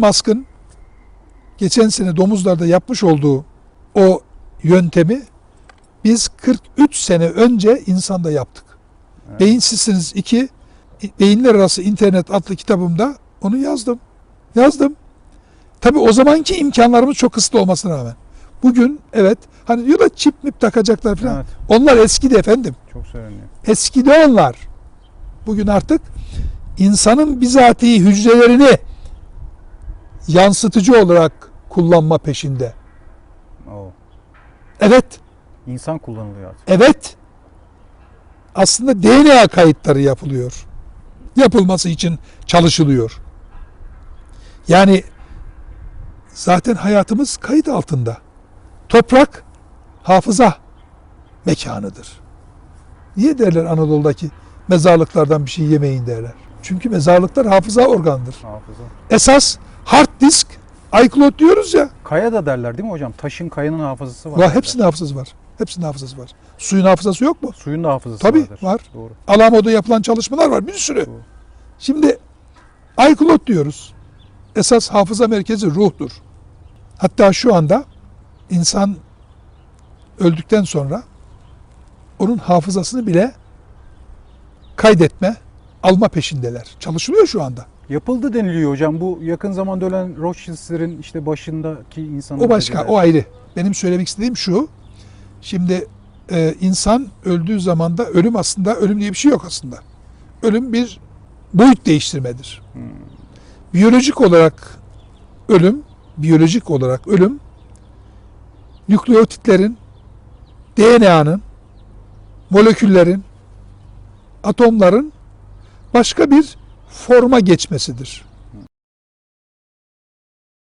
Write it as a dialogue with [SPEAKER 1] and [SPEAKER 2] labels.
[SPEAKER 1] Musk'ın geçen sene domuzlarda yapmış olduğu o yöntemi biz 43 sene önce insanda yaptık.
[SPEAKER 2] Evet.
[SPEAKER 1] Beyinsizsiniz 2 Beyinler Arası İnternet adlı kitabımda onu yazdım. Yazdım. Tabi o zamanki imkanlarımız çok kısıtlı olmasına rağmen. Bugün evet hani diyorlar çip mip takacaklar falan.
[SPEAKER 2] Evet,
[SPEAKER 1] Onlar eskidi efendim.
[SPEAKER 2] çok söyleniyor.
[SPEAKER 1] Eskidi onlar. Bugün artık insanın bizatihi hücrelerini yansıtıcı olarak kullanma peşinde.
[SPEAKER 2] Oo.
[SPEAKER 1] Evet,
[SPEAKER 2] İnsan kullanılıyor artık.
[SPEAKER 1] evet. Aslında DNA kayıtları yapılıyor. Yapılması için çalışılıyor. Yani zaten hayatımız kayıt altında. Toprak hafıza mekanıdır. Niye derler Anadolu'daki mezarlıklardan bir şey yemeyin derler. Çünkü mezarlıklar hafıza organıdır.
[SPEAKER 2] Hafıza.
[SPEAKER 1] Esas hard disk, iCloud diyoruz ya.
[SPEAKER 2] Kaya da derler değil mi hocam? Taşın kayanın hafızası var.
[SPEAKER 1] Var, hepsinin hafızası var. Hepsinin hafızası var. Suyun hafızası yok mu?
[SPEAKER 2] Suyun da hafızası
[SPEAKER 1] Tabii,
[SPEAKER 2] vardır.
[SPEAKER 1] var.
[SPEAKER 2] Doğru.
[SPEAKER 1] Alamo'da yapılan çalışmalar var bir sürü.
[SPEAKER 2] Doğru.
[SPEAKER 1] Şimdi iCloud diyoruz. Esas hafıza merkezi ruhtur. Hatta şu anda insan öldükten sonra onun hafızasını bile kaydetme, alma peşindeler. Çalışılıyor şu anda.
[SPEAKER 2] Yapıldı deniliyor hocam. Bu yakın zamanda ölen Rothschild'lerin işte başındaki insanın
[SPEAKER 1] O başka,
[SPEAKER 2] dediler.
[SPEAKER 1] o ayrı. Benim söylemek istediğim şu. Şimdi e, insan öldüğü zaman da ölüm aslında ölüm diye bir şey yok aslında. Ölüm bir boyut değiştirmedir.
[SPEAKER 2] Hmm.
[SPEAKER 1] Biyolojik olarak ölüm, biyolojik olarak ölüm nükleotitlerin, DNA'nın, moleküllerin, atomların başka bir forma geçmesidir.